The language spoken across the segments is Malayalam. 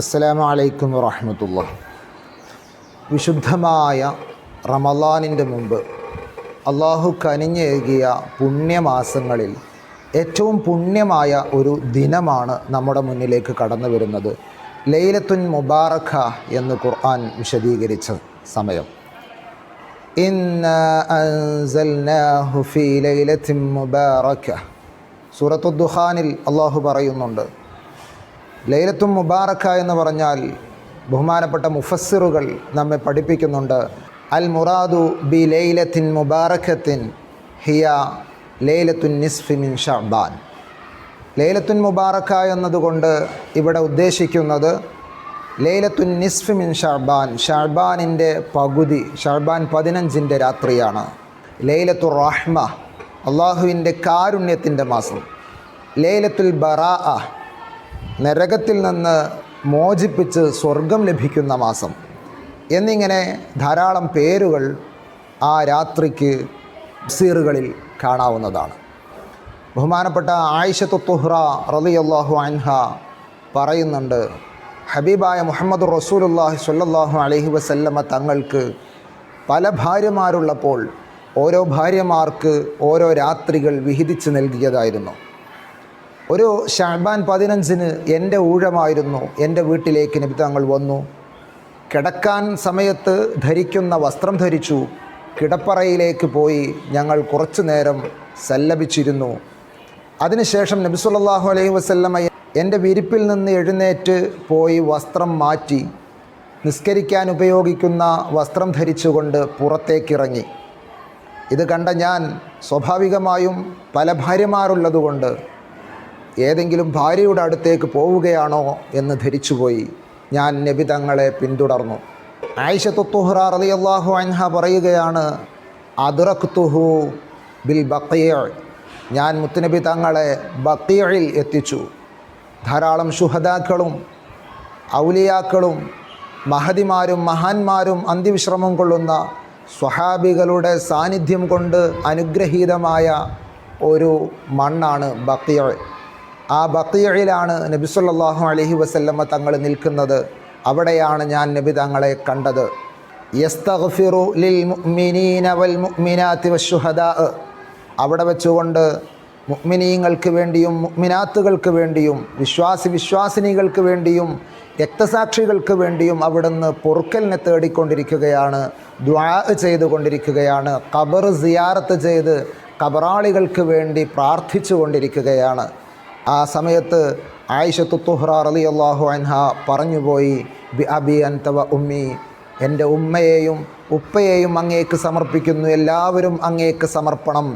അസ്സലാമു അലൈക്കും വറഹമത്തുള്ള വിശുദ്ധമായ റമലാനിന്റെ മുമ്പ് അള്ളാഹു കനിഞ്ഞേകിയ പുണ്യമാസങ്ങളിൽ ഏറ്റവും പുണ്യമായ ഒരു ദിനമാണ് നമ്മുടെ മുന്നിലേക്ക് കടന്നു വരുന്നത്. ലൈലത്തുൻ മുബാറഖ എന്ന് ഖുർആൻ വിശദീകരിച്ച സമയം. സൂറത്തുദ്ദുഹാനിൽ അള്ളാഹു പറയുന്നുണ്ട് ലൈലത്തും മുബാറക്ക എന്ന് പറഞ്ഞാൽ ബഹുമാനപ്പെട്ട മുഫസ്സിറുകൾ നമ്മെ പഠിപ്പിക്കുന്നുണ്ട്. അൽ മുറാദു ബി ലൈലത്തിൻ മുബാറക്കത്തിൻ ഹിയ ലൈലത്തുൻ നിസ്ഫി മിൻ ഷാബാൻ ലൈലത്തുൻ മുബാറക്ക എന്നതുകൊണ്ട് ഇവിടെ ഉദ്ദേശിക്കുന്നത് ലൈലത്തുൻ നിസ്ഫി മിൻ ഷാബാൻ ഷാബാനിന്റെ പകുതി ഷാബാൻ പതിനഞ്ചിന്റെ രാത്രിയാണ്. ലൈലത്തുർ റഹ്മ അള്ളാഹുവിന്റെ കാരുണ്യത്തിന്റെ മാസം. ലൈലത്തുൽ ബറാ നരകത്തിൽ നിന്ന് മോചിപ്പിച്ച് സ്വർഗം ലഭിക്കുന്ന മാസം. എന്നിങ്ങനെ ധാരാളം പേരുകൾ ആ രാത്രിക്ക് സീറുകളിൽ കാണാവുന്നതാണ്. ബഹുമാനപ്പെട്ട ആയിഷത്തു തുഹ്റ റളിയല്ലാഹു അൻഹ പറയുന്നുണ്ട് ഹബീബായ മുഹമ്മദ് റസൂലുല്ലാഹി സ്വല്ലല്ലാഹു അലഹി വസല്ലമ തങ്ങൾക്ക് പല ഭാര്യമാരുള്ളപ്പോൾ ഓരോ ഭാര്യമാർക്ക് ഓരോ രാത്രികൾ വിഹിതിച്ച് നൽകിയതായിരുന്നു. ഒരു ഷാബാൻ പതിനഞ്ചിന് എന്റെ ഊഴമായിരുന്നു. എന്റെ വീട്ടിലേക്ക് നബി തങ്ങൾ വന്നു. കിടക്കാൻ സമയത്ത് ധരിക്കുന്ന വസ്ത്രം ധരിച്ചു. കിടപ്പറയിലേക്ക് പോയി ഞങ്ങൾ കുറച്ചു നേരം സല്ലപിച്ചിരുന്നു. അതിനുശേഷം നബി സല്ലല്ലാഹു അലൈഹി വസല്ലമ എന്റെ വിരിപ്പിൽ നിന്ന് എഴുന്നേറ്റ് പോയി വസ്ത്രം മാറ്റി. നിസ്കരിക്കാൻ ഉപയോഗിക്കുന്ന വസ്ത്രം ധരിച്ചുകൊണ്ട് പുറത്തേക്കിറങ്ങി. ഇത് കണ്ട ഞാൻ സ്വാഭാവികമായും പല ഭാര്യമാരുള്ളതുകൊണ്ട് ഏതെങ്കിലും ഭാര്യയുടെ അടുത്തേക്ക് പോവുകയാണോ എന്ന് ധരിച്ചുപോയി. ഞാൻ നബി തങ്ങളെ പിന്തുടർന്നു. ആയിഷത്തുഹ്റ റളിയല്ലാഹു അൻഹ പറയുകയാണ് അതുറക്തുഹു ബിൽ ബക്കിയ ഞാൻ മുത്തുനബി തങ്ങളെ ബക്കിയയിൽ എത്തിച്ചു. ധാരാളം ശുഹദാക്കളും ഔലിയാക്കളും മഹതിമാരും മഹാന്മാരും അന്ത്യവിശ്രമം കൊള്ളുന്ന സ്വഹാബികളുടെ സാന്നിധ്യം കൊണ്ട് അനുഗ്രഹീതമായ ഒരു മണ്ണാണ് ബക്കിയ ആ ബക്കീഴിലാണ് നബി സല്ലല്ലാഹു അലൈഹി വസല്ലമ തങ്ങൾ നിൽക്കുന്നത്. അവിടെയാണ് ഞാൻ നബി തങ്ങളെ കണ്ടത്. യസ്തഗ്ഫിറു ലിൽ മുഅ്മിനീന വൽ അവിടെ വെച്ചുകൊണ്ട് മുഅ്മിനീങ്ങൾക്ക് വേണ്ടിയും മുഅ്മിനാത്തുകൾക്ക് വേണ്ടിയും വിശ്വാസി വിശ്വാസിനികൾക്ക് വേണ്ടിയും രക്തസാക്ഷികൾക്ക് വേണ്ടിയും അവിടുന്ന് പൊറുക്കലിനെ തേടിക്കൊണ്ടിരിക്കുകയാണ് ദ്വാ ചെയ്തുകൊണ്ടിരിക്കുകയാണ് ഖബർ സിയാറത്ത് ചെയ്ത് കബറാളികൾക്ക് വേണ്ടി പ്രാർത്ഥിച്ചു കൊണ്ടിരിക്കുകയാണ് ആ സമയത്ത് ആയിഷത്തു തുഹ്റ അലി അള്ളാഹു അൻഹ പറഞ്ഞുപോയി ബി അബി അൻതവ ഉമ്മി എന്റെ ഉമ്മയെയും ഉപ്പയെയും അങ്ങേക്ക് സമർപ്പിക്കുന്നു എല്ലാവരും അങ്ങേക്ക് സമർപ്പണം.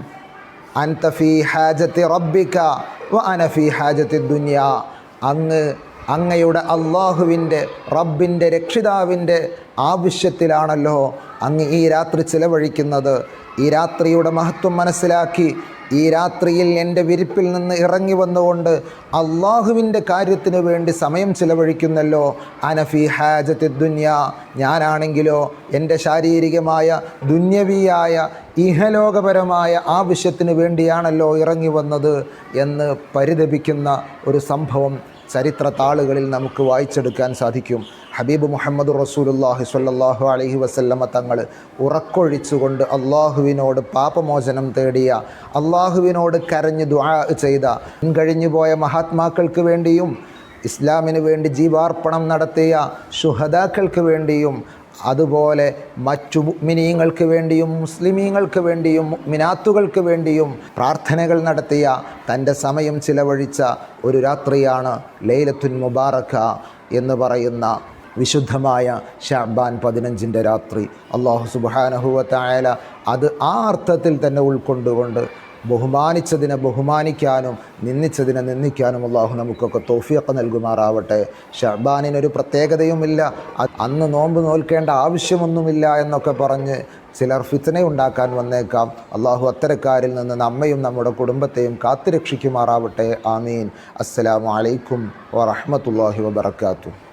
അൻതഫി ഹാജത്തി റബ്ബിക വ അനഫി ഹാജത്തി ദുനിയ. അങ്ങ് അങ്ങയുടെ അള്ളാഹുവിന്റെ റബ്ബിന്റെ രക്ഷിതാവിന്റെ ആവശ്യത്തിലാണല്ലോ അങ്ങ് ഈ രാത്രി ചിലവഴിക്കുന്നത്. ഈ രാത്രിയുടെ മഹത്വം മനസ്സിലാക്കി ഈ രാത്രിയിൽ എന്റെ വിരിപ്പിൽ നിന്ന് ഇറങ്ങി വന്നുകൊണ്ട് അള്ളാഹുവിന്റെ കാര്യത്തിന് വേണ്ടി സമയം ചിലവഴിക്കുന്നല്ലോ. അനഫി ഹാജത്തി ദുന്യ. ഞാനാണെങ്കിലോ എന്റെ ശാരീരികമായ ദുന്യവിയായ ഇഹലോകപരമായ ആവശ്യത്തിന് വേണ്ടിയാണല്ലോ ഇറങ്ങി വന്നത് എന്ന് പരിതപിക്കുന്ന ഒരു സംഭവം ചരിത്ര താളുകളിൽ നമുക്ക് വായിച്ചെടുക്കാൻ സാധിക്കും. ഹബീബ് മുഹമ്മദ് റസൂലുല്ലാഹി സ്വല്ലല്ലാഹു അലഹി വസല്ലമ തങ്ങൾ ഉറക്കൊഴിച്ചുകൊണ്ട് അള്ളാഹുവിനോട് പാപമോചനം തേടിയ അള്ളാഹുവിനോട് കരഞ്ഞ് ദുആ ചെയ്ത കഴിഞ്ഞു പോയ മഹാത്മാക്കൾക്ക് വേണ്ടിയും ഇസ്ലാമിന് വേണ്ടി ജീവാർപ്പണം നടത്തിയ ശുഹദാക്കൾക്ക് വേണ്ടിയും അതുപോലെ മറ്റു മിനീങ്ങൾക്ക് വേണ്ടിയും മുസ്ലിമീങ്ങൾക്ക് വേണ്ടിയും മിനാത്തുകൾക്ക് വേണ്ടിയും പ്രാർത്ഥനകൾ നടത്തിയ തന്റെ സമയം ചിലവഴിച്ച ഒരു രാത്രിയാണ് ലൈലത്തുൻ മുബാറക്ക എന്ന് പറയുന്ന വിശുദ്ധമായ ഷാബാൻ പതിനഞ്ചിന്റെ രാത്രി അള്ളാഹു സുബാനഹുവത്തായാല അത് ആ അർത്ഥത്തിൽ തന്നെ ഉൾക്കൊണ്ടുകൊണ്ട് ബഹുമാനിച്ചതിനെ ബഹുമാനിക്കാനും നിന്ദിച്ചതിനെ നിന്ദിക്കാനും അള്ളാഹു നമുക്കൊക്കെ തോഫിയൊക്കെ നൽകുമാറാവട്ടെ. ഷർബാനിനൊരു പ്രത്യേകതയുമില്ല. അന്ന് നോമ്പ് നോൽക്കേണ്ട ആവശ്യമൊന്നുമില്ല എന്നൊക്കെ പറഞ്ഞ് ചിലർ ഫിത്തന ഉണ്ടാക്കാൻ വന്നേക്കാം. അള്ളാഹു അത്തരക്കാരിൽ നിന്ന് നമ്മയും നമ്മുടെ കുടുംബത്തെയും കാത്തുരക്ഷിക്കുമാറാവട്ടെ. ആമീൻ. അസ്സലാമു അലൈക്കും വറഹമത്തല്ലാഹി വബർക്കാത്തു